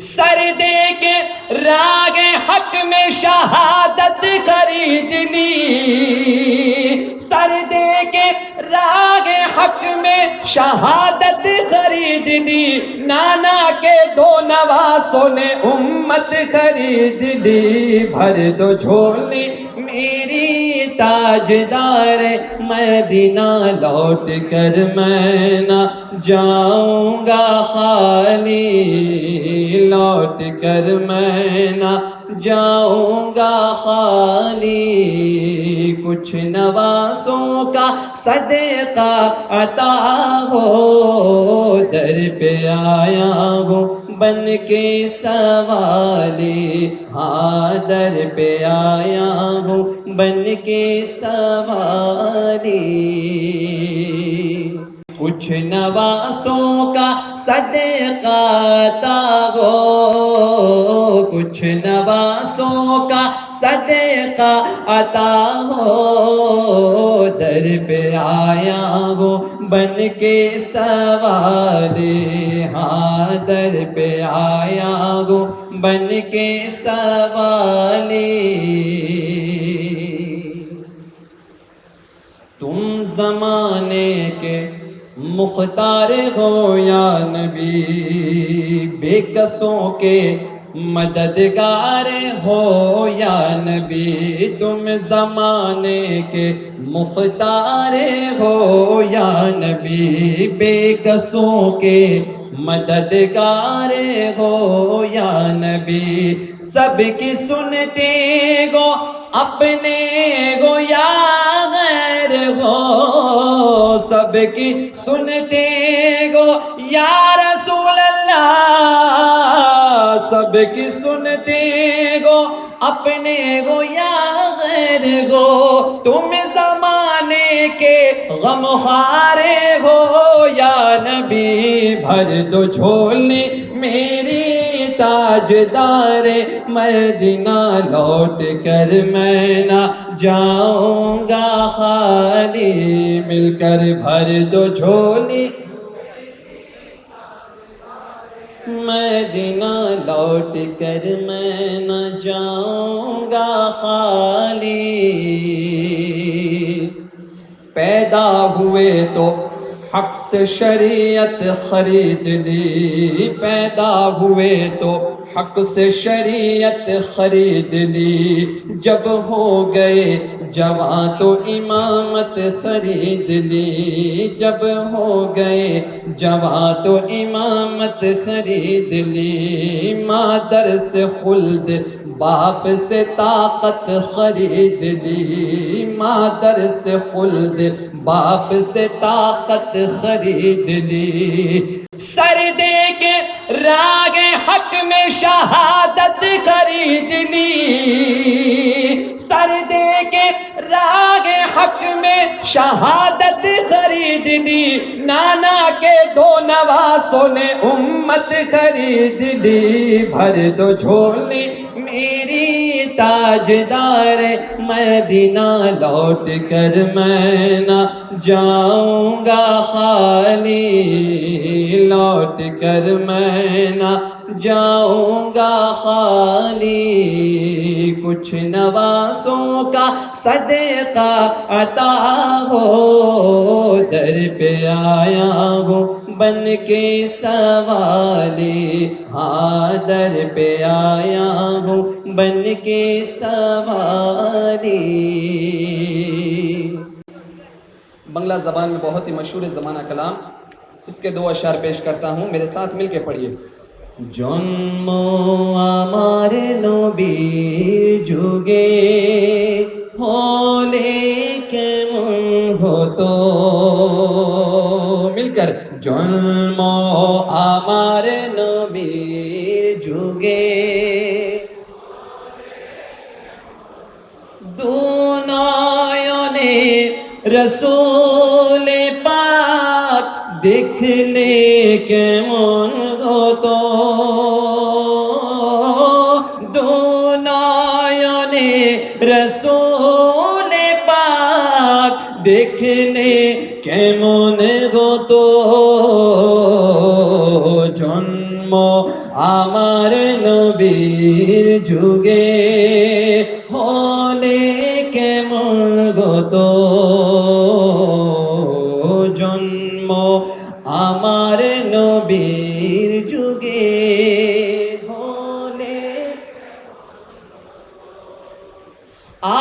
سر دے کے راگ حق میں شہادت خرید لی سر دے کے راگ حق میں شہادت خرید لی نانا کے دو نواسوں نے امت خرید لی بھر دو جھولی تاجدار مدینہ لوٹ کر میں نہ جاؤں گا خالی، لوٹ کر میں نہ جاؤں گا خالی۔ کچھ نواسوں کا صدقہ عطا ہو۔ در پہ آیا ہوں بن کے سوالی۔ ہاں در پہ آیا ہوں بن کے سوالی۔ کچھ نواسوں کا صدقہ عطا ہو۔ کچھ نواسوں کا صدقہ عطا ہو۔ در پہ آیا ہو بن کے سوالی ہاں۔ در پہ آیا ہو بن کے سوالی تم زمانے کے مختار ہو یا نبی، بے کسوں کے مددگار ہو یا نبی، تم زمانے کے مختار ہو یا نبی بے کسوں کے مددگار ہو یا نبی۔ سب کی سنتے گو، اپنے گو یا غیر ہو۔ سب کی سنتے گو، یا رسول اللہ سب کی سنتے گو، اپنے گو یا غیر گو تم زمانے کے غم خارے ہو، یا نبی، بھر دو جھولی میری تاجدار۔ مدینہ لوٹ کر میں نہ جاؤں گا خالی، مل کر بھر دو جھولی مدینہ لوٹ کر میں نہ جاؤں گا خالی۔ پیدا ہوئے تو حق سے شریعت خرید لی۔ پیدا ہوئے تو حق سے شریعت خرید لی جب ہو گئے جوان تو امامت خرید لی جب ہو گئے جوان تو امامت خرید لی مادر سے خلد، باپ سے طاقت خرید لی مادر سے خلد، باپ سے طاقت خرید لی سر دے کے راگ حق میں شہادت خرید لی سر دے کے راگ حق میں شہادت خرید لی نانا کے دو نواسوں نے امت خرید لی بھر دو جھولی میری تاجدار مدینہ، لوٹ کر میں نہ جاؤں گا خالی۔ لوٹ کر میں نہ جاؤں گا خالی کچھ نواسوں کا صدقہ عطا ہو، در پہ آیا ہوں بن کے سوالی ہاں در پہ آیا ہوں بن کے سوالی۔ بنگلہ زبان میں بہت ہی مشہور زمانہ کلام، اس کے دو اشعار پیش کرتا ہوں، میرے ساتھ مل کے پڑھیے۔ জন্ম আমার নবীর যুগে হলে কেমন হতো? মিলকার জন্ম রসুল পাক দেখলে কেমন হতো? দুনয়নে রসুল পাক দেখলে কেমন হতো? জন্ম আমার নবীর যুগে হলে কেমন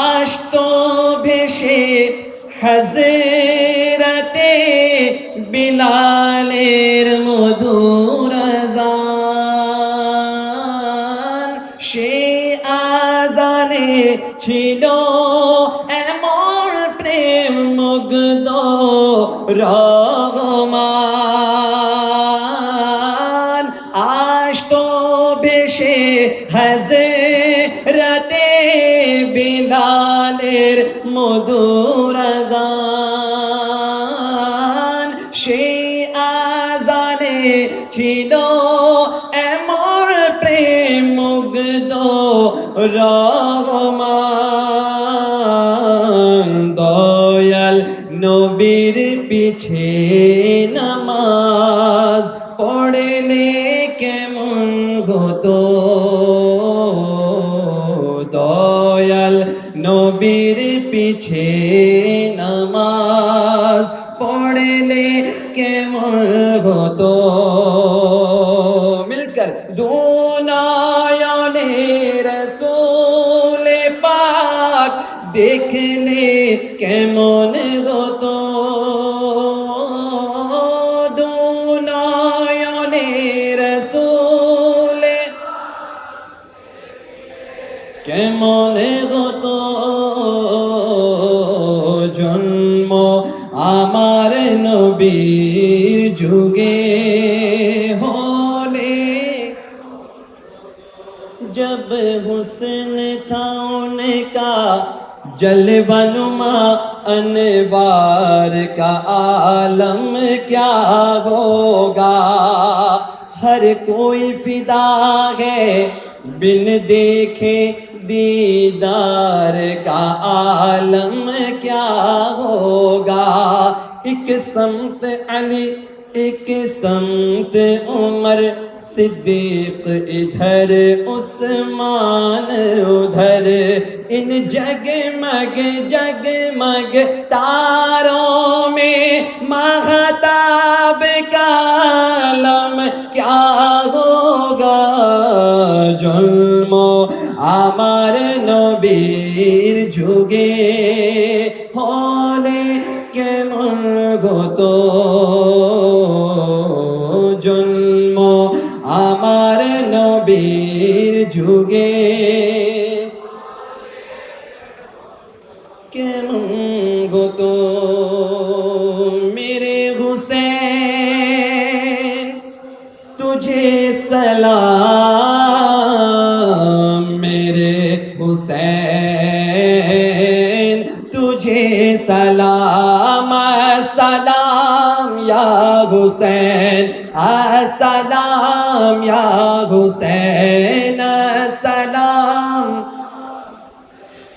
আষ্ট ভেসে হজরতে বিলালের মধুর সে আজানে ছিল এমন প্রেম মুগ্ধ রহমান। আষ্ট বেশে হাজে রহমান, দয়াল নবীর পিছে নামাজ পড়লে কেমন হতো? দয়াল নবীর পিছে নামাজ পড়লে কেমন হতো? মিলকর দুনায়নে جب حسن تھا ان کا جلبن انوار کا عالم کیا ہوگا؟ ہر کوئی فدا ہے بن دیکھے دیدار کا عالم کیا ہوگا؟ ایک سمت علی ایک سمت عمر صدیق ادھر عثمان ادھر ان جگ مگ جگ مگ تاروں میں مہتاب کا علم کیا ہوگا جلم আমার নবীর যুগে হলে কেমন গত تجھے سلام، میرے حسین، تجھے سلام سلام، یا حسین، سلام، یا حسین، سلام۔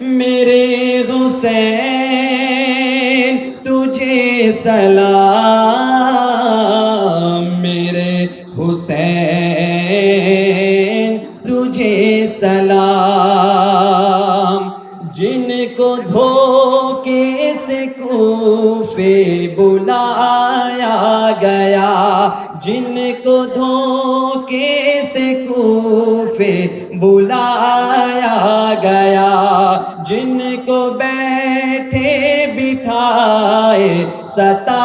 میرے حسین، تجھے سلام۔ حسین، تجھے سلام۔ جن کو دھوکے سے کوفے بلایا گیا، جن کو دھوکے سے کوفے بلایا گیا، جن کو بیٹھے بٹھائے، ستا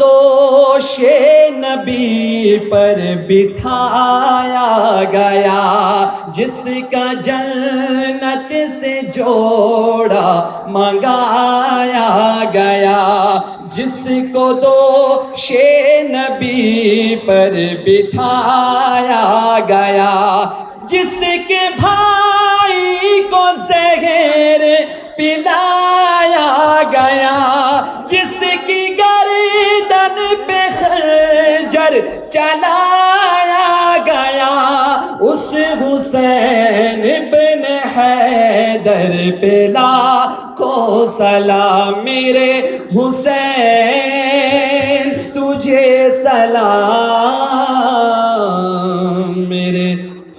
دوش نبی پر بٹھایا گیا جس کا جنت سے جوڑا منگایا گیا جس کو دو نبی پر بٹھایا گیا بن حیدر پلا کو سلام میرے حسین، تجھے سلام میرے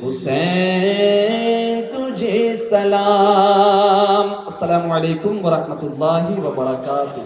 حسین، تجھے سلام۔ السلام علیکم ورحمۃ اللہ وبرکاتہ۔